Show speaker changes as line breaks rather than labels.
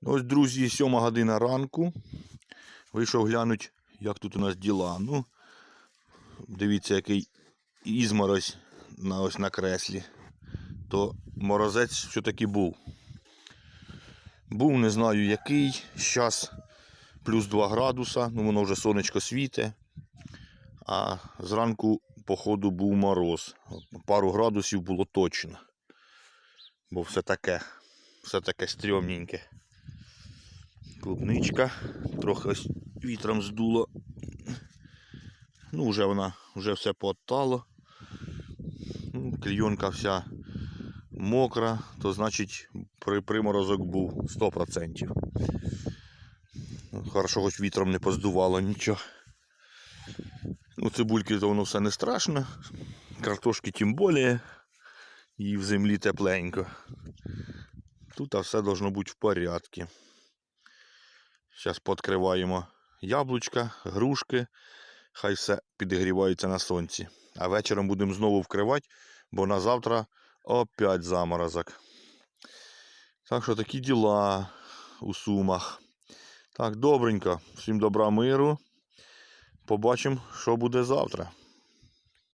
Ну, Ось, друзі, сьома година ранку. Вийшов глянуть, як тут у нас діла. Ну, дивіться, який ізморозь на ось на креслі. То морозець все-таки був. Був не знаю який. Зараз плюс 2 градуса, ну воно вже сонечко світе. А зранку, походу, був мороз. Пару градусів було точно. Бо все таке, все таке стрьомненьке. Клубничка, трохи вітром здуло. Ну, вже вона, вже все подтало. Ну, клійонка вся мокра, то значить при, приморозок був 100%. Ну, Хорошо, хоч вітром не поздувало нічого. Ну, цибульки то воно все не страшно. Картошки тим більше. І в землі тепленько. Тут а все должно бути в порядку. Зараз подкриваємо яблучка, грушки. Хай все підігрівається на сонці. А вечором будемо знову вкривати, бо на завтра опять заморозок. Так що такі діла у сумах. Так, добренько. Всім добра миру. Побачимо, що буде завтра.